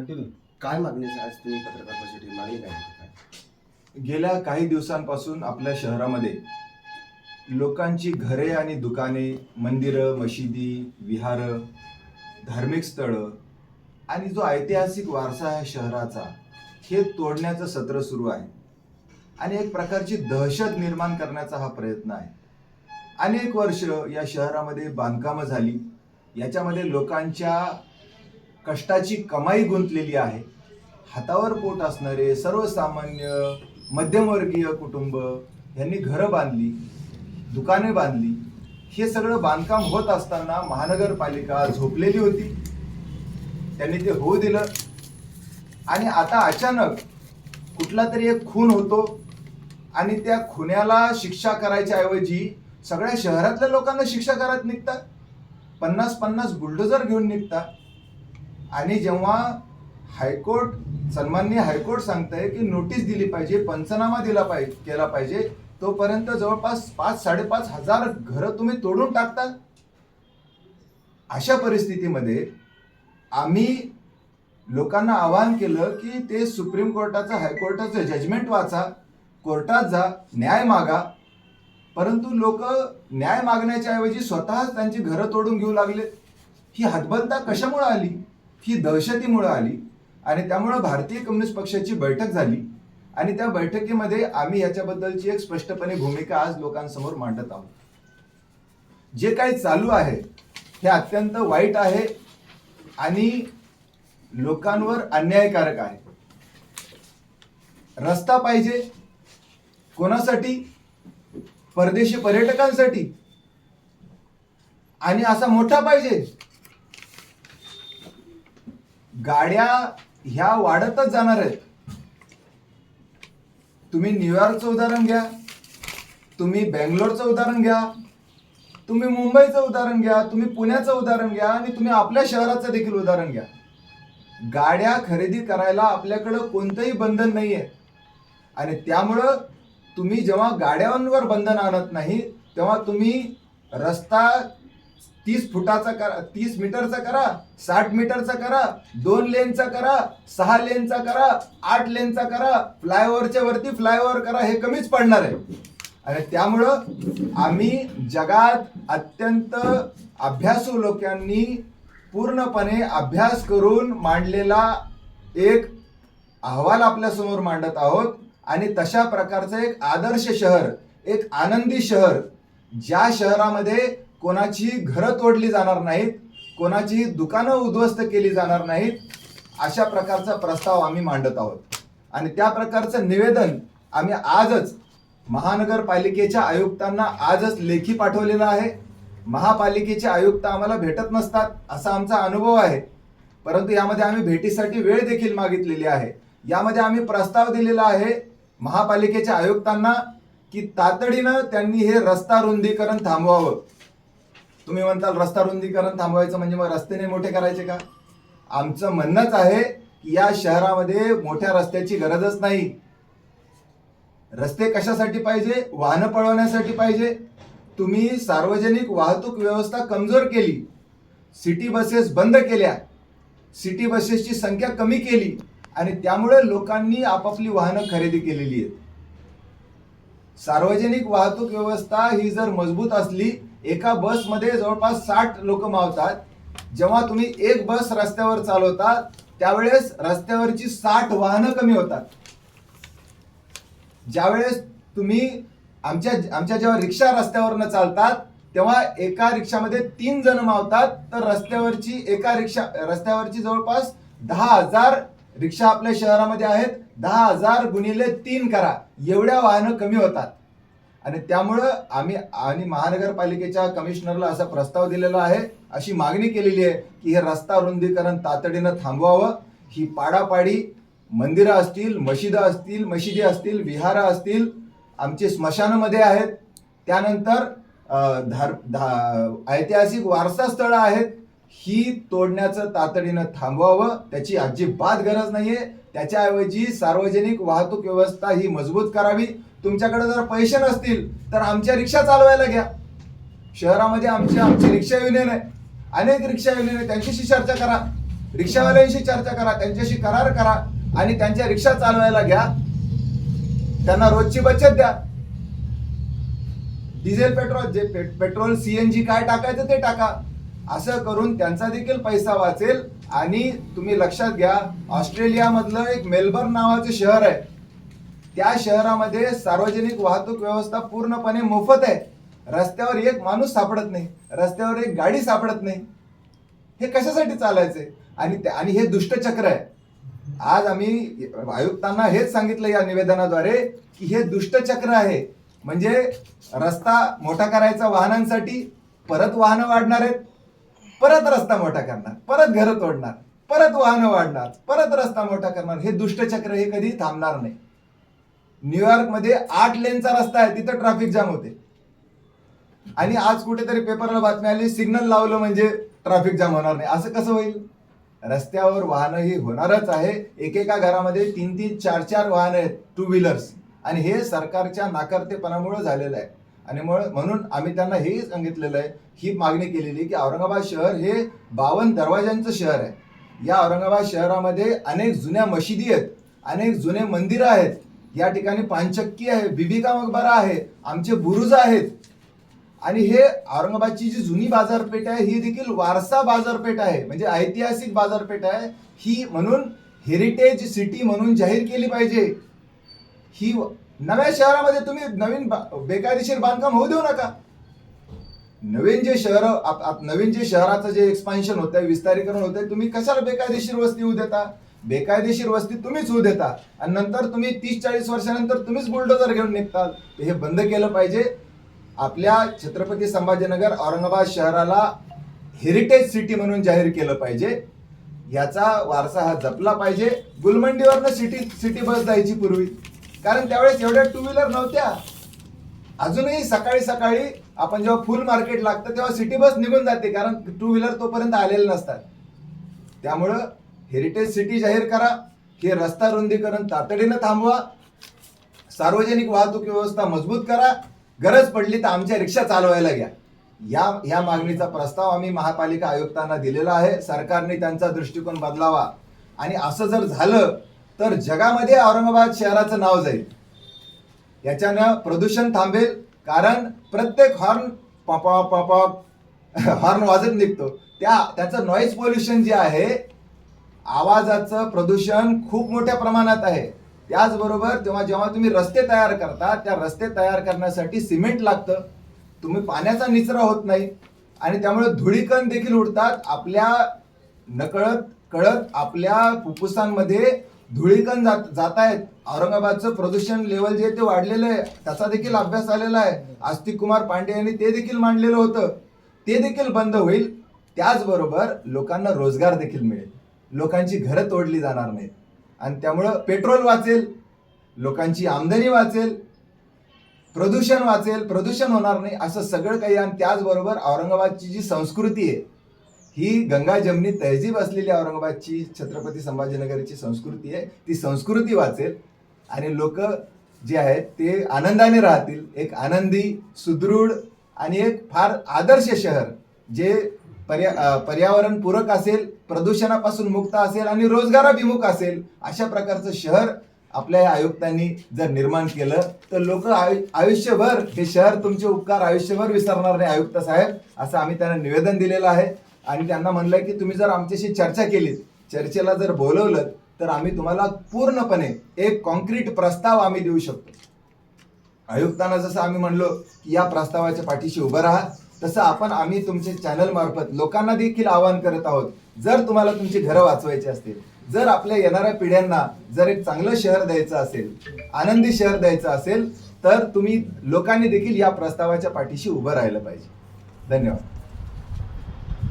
Continue काय मागणी आहे? आज तुम्ही पत्रकार परिषदेत मागणी काय? गेल्या काही दिवसांपासून आपल्या शहरामध्ये लोकांची घरे आणि दुकाने मंदिरं मशिदी विहारं धार्मिक स्थळं आणि जो ऐतिहासिक वारसा आहे शहराचा हे तोडण्याचं सत्र सुरू आहे. आणि एक प्रकारची दहशत निर्माण करण्याचा हा प्रयत्न आहे. अनेक वर्ष या शहरामध्ये बांधकामं झाली. याच्यामध्ये लोकांच्या कष्टाची कमाई गुंतलेली आहे. हातावर पोट असणारे सर्वसामान्य मध्यमवर्गीय कुटुंब यांनी घरं बांधली दुकाने बांधली. हे सगळं बांधकाम होत असताना महानगरपालिका झोपलेली होती. त्यांनी ते होऊ दिलं. आणि आता अचानक कुठला तरी एक खून होतो आणि त्या खुन्याला शिक्षा करायच्या ऐवजी सगळ्या शहरातल्या लोकांना शिक्षा करत निघतात. पन्नास पन्नास बुलडोजर घेऊन निघतात. आणि जेव्हा हायकोर्ट सन्माननीय हायकोर्ट सांगतंय की नोटीस दिली पाहिजे पंचनामा दिला पाहिजे केला पाहिजे तोपर्यंत जवळपास पाच साडेपाच हजार घरं तुम्ही तोडून टाकता. अशा परिस्थितीमध्ये आम्ही लोकांना आवाहन केलं की ते सुप्रीम कोर्टाचं हायकोर्टाचं जजमेंट वाचा कोर्टात जा न्याय मागा. परंतु लोक न्याय मागण्याच्या ऐवजी स्वतःच त्यांची घरं तोडून घेऊ लागले. ही हतबलता कशामुळे आली? ही दहशतीमुळं आली आणि त्यामुळं भारतीय कम्युनिस्ट पक्षाची बैठक झाली. आणि त्या बैठकीमध्ये आम्ही याच्याबद्दलची एक स्पष्टपणे भूमिका आज लोकांसमोर मांडत आहोत. जे काही चालू आहे हे अत्यंत वाईट आहे आणि लोकांवर अन्यायकारक आहे. रस्ता पाहिजे कोणासाठी? परदेशी पर्यटकांसाठी. आणि असा मोठा पाहिजे गाड्या ह्या वाढतच जाणार आहेत. तुम्ही न्यूयॉर्कचं उदाहरण घ्या. तुम्ही बँगलोरचं उदाहरण घ्या. तुम्ही मुंबईचं उदाहरण घ्या. तुम्ही पुण्याचं उदाहरण घ्या आणि तुम्ही आपल्या शहराचं देखील उदाहरण घ्या. गाड्या खरेदी करायला आपल्याकडं कोणतंही बंधन नाही आहे आणि त्यामुळं तुम्ही जेव्हा गाड्यांवर बंधन आणत नाही तेव्हा तुम्ही रस्ता तीस फुटाचा करा तीस मीटरचा करा साठ मीटरचा करा दोन लेनचा करा सहा लेनचा करा आठ लेनचा करा फ्लायओव्हरच्या वरती फ्लायओव्हर करा हे कमीच पडणार आहे. आणि त्यामुळं आम्ही जगात अत्यंत अभ्यासू लोकांनी पूर्णपणे अभ्यास करून मांडलेला एक अहवाल आपल्यासमोर मांडत आहोत. आणि तशा प्रकारचं एक आदर्श शहर एक आनंदी शहर ज्या शहरामध्ये कोणाची घरं तोडली जाणार नाहीत कोणाची दुकानं उद्ध्वस्त केली जाणार नाहीत अशा प्रकारचा प्रस्ताव आम्ही मांडत आहोत. आणि त्या प्रकारचं निवेदन आम्ही आजच महानगरपालिकेच्या आयुक्तांना आजच लेखी पाठवलेलं आहे. महापालिकेचे आयुक्त आम्हाला भेटत नसतात असा आमचा अनुभव आहे. परंतु यामध्ये आम्ही भेटीसाठी वेळ देखील मागितलेली आहे. यामध्ये आम्ही प्रस्ताव दिलेला आहे महापालिकेच्या आयुक्तांना की तातडीनं त्यांनी हे रस्ता रुंदीकरण थांबवावं. तुम्ही म्हणताल रस्ता रुंदीकरण थांबवायचं म्हणजे मग रस्ते नाही मोठे करायचे का? आमचं म्हणणंच आहे की या शहरामध्ये मोठ्या रस्त्याची गरजच नाही. रस्ते कशासाठी पाहिजे? वाहनं पळवण्यासाठी पाहिजे. तुम्ही सार्वजनिक वाहतूक व्यवस्था कमजोर केली. सिटी बसेस बंद केल्या. सिटी बसेसची संख्या कमी केली. आणि त्यामुळे लोकांनी आपापली वाहनं खरेदी केलेली आहेत. सार्वजनिक वाहतूक व्यवस्था ही जर मजबूत असली एका बसमध्ये जवळपास साठ लोक मावतात. जेव्हा तुम्ही एक बस रस्त्यावर चालवता त्यावेळेस रस्त्यावरची साठ वाहनं कमी होतात. ज्यावेळेस तुम्ही आमच्या आमच्या जेव्हा रिक्षा रस्त्यावरनं चालतात तेव्हा एका रिक्षामध्ये तीन जण मावतात तर रस्त्यावरची एका रिक्षा रस्त्यावरची जवळपास दहा हजार रिक्षा आपल्या शहरामध्ये आहेत. दहा हजार गुणिले तीन करा. एवढ्या वाहनं कमी होतात. आणि त्यामुळं आम्ही आणि महानगरपालिकेच्या कमिशनरला असा प्रस्ताव दिलेला आहे अशी मागणी केलेली आहे की हे रस्ता रुंदीकरण तातडीनं थांबवावं. ही पाडापाडी मंदिरं असतील मशिदा असतील मशिदी असतील विहारं असतील आमचे स्मशानामध्ये आहेत. त्यानंतर धार धा ऐतिहासिक वारसा स्थळं आहेत. ही तोडण्याचं तातडीनं थांबवावं त्याची अजिबात गरज नाहीये. त्याच्याऐवजी सार्वजनिक वाहतूक व्यवस्था ही मजबूत करावी. तुमच्याकडे जर पैसे नसतील तर आमच्या रिक्षा चालवायला घ्या. शहरामध्ये आमची आमची रिक्षा युनियन आहे. अनेक रिक्षा युनियन आहे त्यांच्याशी चर्चा करा. रिक्षावाल्यांशी चर्चा करा त्यांच्याशी करार करा आणि त्यांच्या रिक्षा चालवायला घ्या. त्यांना रोजची बचत द्या. डिझेल पेट्रोल जे पे- पेट्रोल सीएनजी काय टाकायचं ते टाका. असं करून त्यांचा देखील पैसा वाचेल. आणि तुम्ही लक्षात घ्या ऑस्ट्रेलियामधलं एक मेलबर्न नावाचं शहर आहे. त्या शहरामध्ये सार्वजनिक वाहतूक व्यवस्था पूर्णपणे मोफत आहे. रस्त्यावर एक माणूस सापडत नाही. रस्त्यावर एक गाडी सापडत नाही. हे कशासाठी चालायचे आणि त्या- आणि हे दुष्टचक्र आहे. आज आम्ही आयुक्तांना हेच सांगितलं या निवेदनाद्वारे की हे दुष्टचक्र आहे. म्हणजे रस्ता मोठा करायचा वाहनांसाठी परत वाहनं वाढणार आहेत. परत रस्ता मोठा करणार. परत घरं तोडणार. परत वाहनं वाढणार. परत रस्ता मोठा करणार. हे दुष्टचक्र हे कधी थांबणार नाही. न्यूयॉर्कमध्ये आठ लेनचा रस्ता आहे तिथं ट्रॅफिक जाम होते. आणि आज कुठेतरी पेपरला बातमी आली सिग्नल लावलं म्हणजे ट्रॅफिक जाम होणार नाही. असं कसं होईल? रस्त्यावर वाहनं ही होणारच आहे. एकेका घरामध्ये तीन तीन चार चार वाहनं आहेत टू व्हीलर्स आणि हे सरकारच्या नाकारतेपणामुळे झालेलं आहे. आणि म्हणून आम्ही त्यांना हेही सांगितलेलं आहे ही मागणी केलेली की औरंगाबाद शहर हे बावन दरवाजांचं शहर आहे. या औरंगाबाद शहरामध्ये अनेक जुन्या मशिदी आहेत अनेक जुने मंदिरं आहेत. या ठिकाणी पानचक्की आहे बिबिका मकबरा आहे आमचे बुरुज आहेत. आणि हे औरंगाबादची जी जुनी बाजारपेठ आहे ही देखील वारसा बाजारपेठ आहे. म्हणजे ऐतिहासिक बाजारपेठ आहे. ही म्हणून हेरिटेज सिटी म्हणून जाहीर केली पाहिजे. ही नव्या शहरामध्ये तुम्ही नवीन बा- बेकायदेशीर बांधकाम होऊ देऊ नका. नवीन जे शहर नवीन जे शहराचं जे एक्सपान्शन होत आहे विस्तारीकरण होत आहे तुम्ही कशाला बेकायदेशीर वस्ती होऊ देता? बेकायदेशीर वस्ती तुम्हीच होऊ देता. आणि नंतर तुम्ही तीस चाळीस वर्षानंतर तुम्हीच बुलडोजर घेऊन निघताल तर हे बंद केलं पाहिजे. आपल्या छत्रपती संभाजीनगर औरंगाबाद शहराला हेरिटेज सिटी म्हणून जाहीर केलं पाहिजे. याचा वारसा हा जपला पाहिजे. गुलमंडीवरनं सिटी सिटी बस जायची पूर्वी. कारण त्यावेळेस एवढ्या टू व्हीलर नव्हत्या. अजूनही सकाळी सकाळी आपण जेव्हा फुल मार्केट लागतं तेव्हा सिटी बस निघून जाते. कारण टू व्हीलर तोपर्यंत आलेले नसतात. त्यामुळं हेरिटेज सिटी जाहीर करा हे रस्ता रुंदीकरण तातडीनं थांबवा सार्वजनिक वाहतूक व्यवस्था मजबूत करा गरज पडली तर आमच्या रिक्षा चालवायला घ्या. या या मागणीचा प्रस्ताव आम्ही महापालिका आयुक्तांना दिलेला आहे सरकारने त्यांचा दृष्टिकोन बदलावा. आणि असं जर झालं तर जगामध्ये औरंगाबाद शहराचं नाव जाईल. याच्यानं प्रदूषण थांबेल कारण प्रत्येक हॉर्न पॉप पॉप हॉर्न वाजत निघतो. त्या त्याचं नॉईज पोल्युशन जे आहे आवाजाचं प्रदूषण खूप मोठ्या प्रमाणात आहे. त्याचबरोबर तेव्हा जेव्हा तुम्ही रस्ते तयार करता त्या रस्ते तयार करण्यासाठी सिमेंट लागतं. तुम्ही पाण्याचा निचरा होत नाही. आणि त्यामुळे धुळीकण देखील उडतात. आपल्या नकळत कळत आपल्या फुफ्फुसांमध्ये धुळीकण जात जात आहेत औरंगाबादचं प्रदूषण लेवल जे ते वाढलेलं आहे. त्याचा देखील अभ्यास आलेला आहे. आस्तिक कुमार पांडे यांनी ते देखील मांडलेलं होतं. ते देखील बंद होईल. त्याचबरोबर लोकांना रोजगार देखील मिळेल. लोकांची घरं तोडली जाणार नाहीत. आणि त्यामुळं पेट्रोल वाचेल लोकांची आमदनी वाचेल प्रदूषण वाचेल प्रदूषण होणार नाही असं सगळं काही आणि त्याचबरोबर औरंगाबादची जी संस्कृती आहे ही गंगा जमनी तहजीब असलेली औरंगाबादची छत्रपती संभाजीनगरची संस्कृती आहे ती संस्कृती वाचेल. आणि लोक जे आहेत ते आनंदाने राहतील. एक आनंदी सुदृढ आणि एक फार आदर्श शहर जे पर्या पर्यावरणपूरक पर्यावरण पूरक असेल प्रदूषणापासून मुक्त असेल आणि रोजगाराभिमुख असेल अशा प्रकारचं शहर आपल्या या आयुक्तांनी जर निर्माण केलं तर लोक आयुष्यभर हे शहर तुमचे उपकार आयुष्यभर विसरणार नाही आयुक्त साहेब असं आम्ही त्यांना निवेदन दिलेलं आहे. आणि त्यांना म्हणलंय की तुम्ही जर आमच्याशी चर्चा केलीत चर्चेला जर बोलवलं तर आम्ही तुम्हाला पूर्णपणे एक कॉन्क्रीट प्रस्ताव आम्ही देऊ शकतो. आयुक्तांना जसं आम्ही म्हणलो की या प्रस्तावाच्या पाठीशी उभं राहा. तसं आपण आम्ही तुमचे चॅनल मार्फत लोकांना देखील आवाहन करत आहोत जर तुम्हाला तुमची घरं वाचवायची असतील जर आपल्या येणाऱ्या पिढ्यांना जर एक चांगलं शहर द्यायचं असेल आनंदी शहर द्यायचं असेल तर तुम्ही लोकांनी देखील या प्रस्तावाच्या पाठीशी उभं राहिलं पाहिजे. धन्यवाद.